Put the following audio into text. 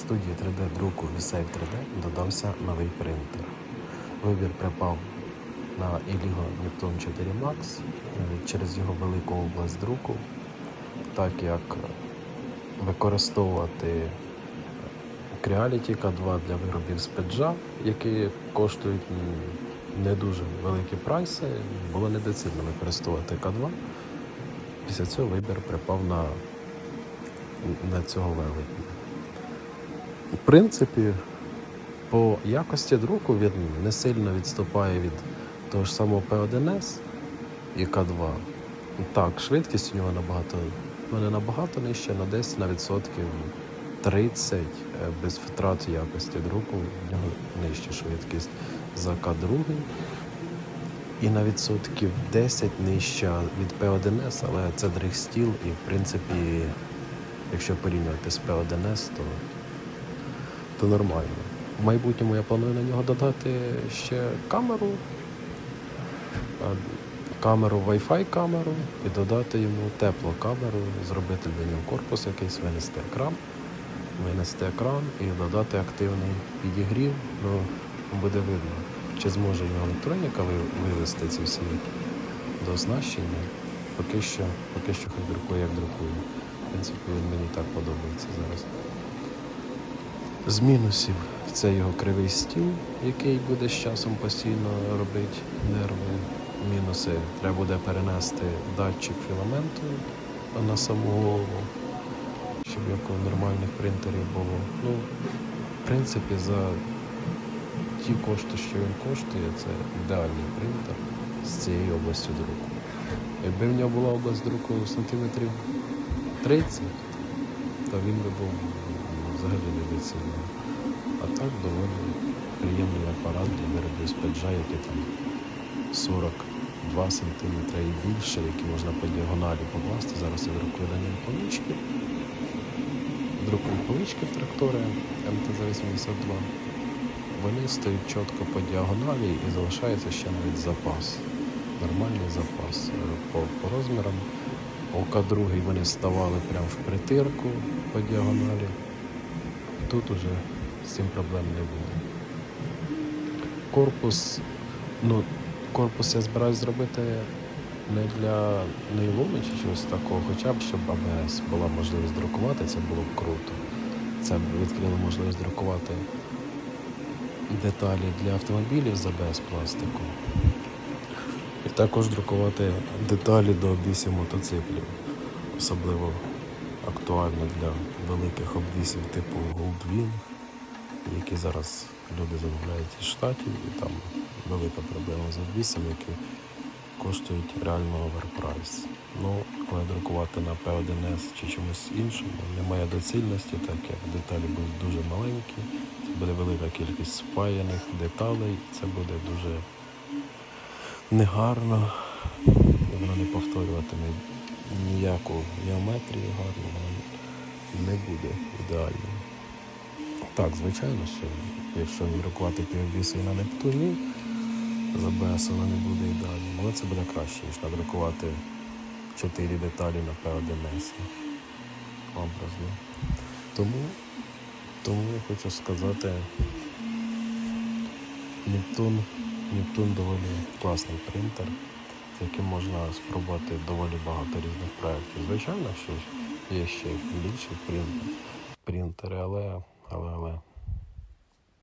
студії 3D-друку Visave 3D додався новий принтер. Вибір припав на Iligo Neptune 4 Max через його велику область друку, так як використовувати Creality K2 для виробів з педжа, які коштують не дуже великі прайси, було недоцільно використовувати К2. Після цього вибір припав на, на цього велетня. В принципі, по якості друку він не сильно відступає від того ж самого P1S і К2. Так, швидкість у нього набагато, ну не набагато нижча, на десь на відсотків 30 е, без втрат якості друку, в нього нижча швидкість за К2. І на відсотків 10 нижча від P1S, але це дригстіл, і в принципі, якщо порівнювати з P1S, то, то нормально. В майбутньому я планую на нього додати ще камеру, камеру, Wi-Fi камеру і додати йому теплу камеру, зробити для нього корпус якийсь, винести екран, винести екран і додати активний підігрів. Ну, буде видно, чи зможе його електроніка ви- вивести ці всі до оснащення. Поки що, поки що хай друкує, як друкує. В принципі, він мені так подобається зараз. З мінусів це його кривий стіл, який буде з часом постійно робити нерви. Мінуси треба буде перенести датчик філаменту на саму голову, щоб як у нормальних принтерів було. Ну, в принципі, за ті кошти, що він коштує, це ідеальний принтер з цією областю друку. Якби в нього була область друку сантиметрів 30, то він би був взагалі недоцільний. А так доволі приємний апарат виробів з який там 42 см і більше, які можна по діагоналі покласти. Зараз я друкую на ньому полички. Друкую полички в трактори МТЗ-82. Вони стоять чітко по діагоналі і залишається ще навіть запас. Нормальний запас Е, по, по розмірам. ОК-2 вони ставали прямо в притирку по діагоналі. Тут уже з цим проблем не буде. Корпус, ну, корпус я збираюсь зробити не для нейлону чи чогось такого, хоча б щоб АБС була можливість друкувати, це було б круто. Це б відкрило можливість друкувати деталі для автомобілів з АБС пластику. І також друкувати деталі до обвісів мотоциклів, особливо актуально для великих обвісів типу Goldwing, які зараз люди замовляють із штатів, і там велика проблема з обвісами, які коштують реально оверпрайс. Ну, але друкувати на P1S чи чомусь іншому немає доцільності, так як деталі будуть дуже маленькі, це буде велика кількість спаяних деталей, це буде дуже негарно, і воно не повторюватиме ніяку геометрію гарну, воно не буде ідеальним. Так, звичайно, що якщо друкувати піввісу на Нептуні, з АБС воно не буде ідеальним, але це буде краще, ніж надрукувати 4 деталі на P1S. Образно. Тому, тому я хочу сказати, Нептун, Нептун доволі класний принтер, яким можна спробувати доволі багато різних проєктів. Звичайно, що є ще більше принтери, але, але, але